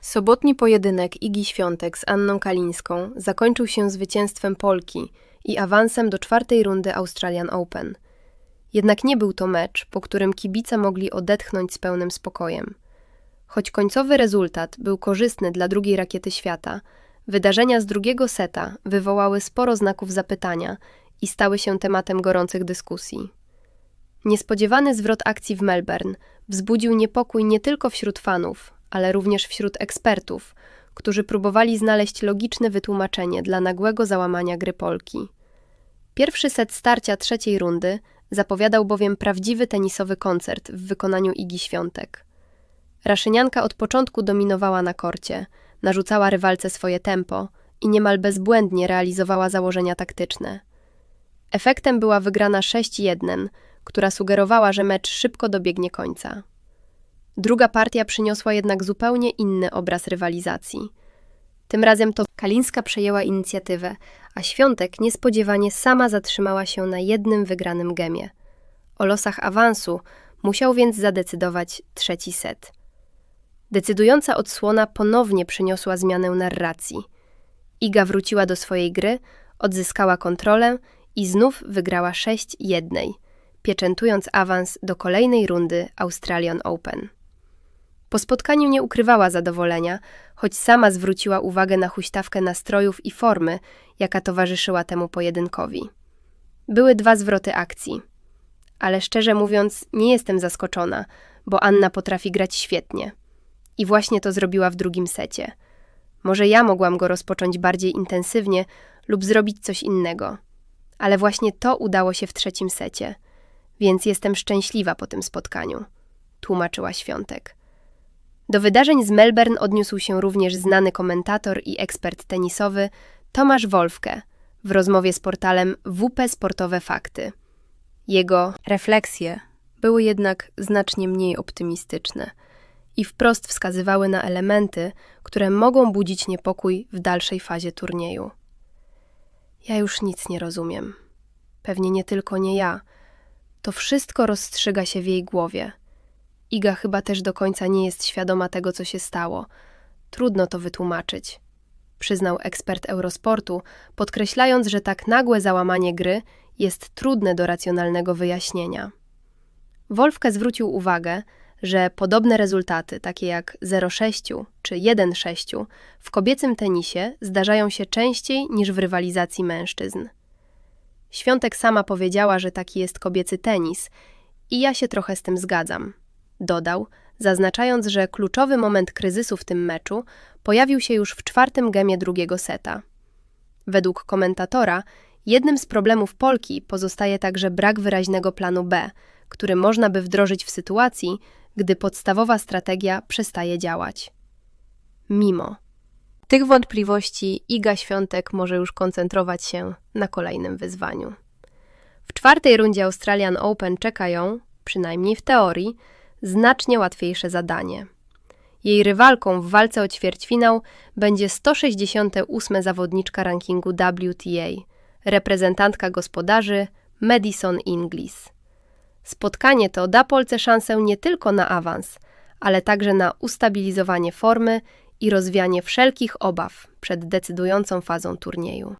Sobotni pojedynek Igi Świątek z Anną Kalińską zakończył się zwycięstwem Polki i awansem do czwartej rundy Australian Open. Jednak nie był to mecz, po którym kibice mogli odetchnąć z pełnym spokojem. Choć końcowy rezultat był korzystny dla drugiej rakiety świata, wydarzenia z drugiego seta wywołały sporo znaków zapytania i stały się tematem gorących dyskusji. Niespodziewany zwrot akcji w Melbourne wzbudził niepokój nie tylko wśród fanów, ale również wśród ekspertów, którzy próbowali znaleźć logiczne wytłumaczenie dla nagłego załamania gry Polki. Pierwszy set starcia trzeciej rundy zapowiadał bowiem prawdziwy tenisowy koncert w wykonaniu Igi Świątek. Raszynianka od początku dominowała na korcie, narzucała rywalce swoje tempo i niemal bezbłędnie realizowała założenia taktyczne. Efektem była wygrana 6-1, która sugerowała, że mecz szybko dobiegnie końca. Druga partia przyniosła jednak zupełnie inny obraz rywalizacji. Tym razem to Kalińska przejęła inicjatywę, a Świątek niespodziewanie sama zatrzymała się na jednym wygranym gemie. O losach awansu musiał więc zadecydować trzeci set. Decydująca odsłona ponownie przyniosła zmianę narracji. Iga wróciła do swojej gry, odzyskała kontrolę i znów wygrała 6-1, pieczętując awans do kolejnej rundy Australian Open. Po spotkaniu nie ukrywała zadowolenia, choć sama zwróciła uwagę na huśtawkę nastrojów i formy, jaka towarzyszyła temu pojedynkowi. Były dwa zwroty akcji. Ale szczerze mówiąc, nie jestem zaskoczona, bo Anna potrafi grać świetnie. I właśnie to zrobiła w drugim secie. Może ja mogłam go rozpocząć bardziej intensywnie lub zrobić coś innego. Ale właśnie to udało się w trzecim secie. Więc jestem szczęśliwa po tym spotkaniu, tłumaczyła Świątek. Do wydarzeń z Melbourne odniósł się również znany komentator i ekspert tenisowy Tomasz Wolfke w rozmowie z portalem WP Sportowe Fakty. Jego refleksje były jednak znacznie mniej optymistyczne i wprost wskazywały na elementy, które mogą budzić niepokój w dalszej fazie turnieju. Ja już nic nie rozumiem. Pewnie nie tylko nie ja. To wszystko rozstrzyga się w jej głowie – Iga chyba też do końca nie jest świadoma tego, co się stało. Trudno to wytłumaczyć, przyznał ekspert Eurosportu, podkreślając, że tak nagłe załamanie gry jest trudne do racjonalnego wyjaśnienia. Wolfke zwrócił uwagę, że podobne rezultaty, takie jak 0,6 czy 1,6 w kobiecym tenisie zdarzają się częściej niż w rywalizacji mężczyzn. Świątek sama powiedziała, że taki jest kobiecy tenis i ja się trochę z tym zgadzam dodał, zaznaczając, że kluczowy moment kryzysu w tym meczu pojawił się już w czwartym gemie drugiego seta. Według komentatora, jednym z problemów Polki pozostaje także brak wyraźnego planu B, który można by wdrożyć w sytuacji, gdy podstawowa strategia przestaje działać. Mimo tych wątpliwości Iga Świątek może już koncentrować się na kolejnym wyzwaniu. W czwartej rundzie Australian Open czeka ją, przynajmniej w teorii, znacznie łatwiejsze zadanie. Jej rywalką w walce o ćwierćfinał będzie 168 zawodniczka rankingu WTA, reprezentantka gospodarzy Madison Inglis. Spotkanie to da Polce szansę nie tylko na awans, ale także na ustabilizowanie formy i rozwianie wszelkich obaw przed decydującą fazą turnieju.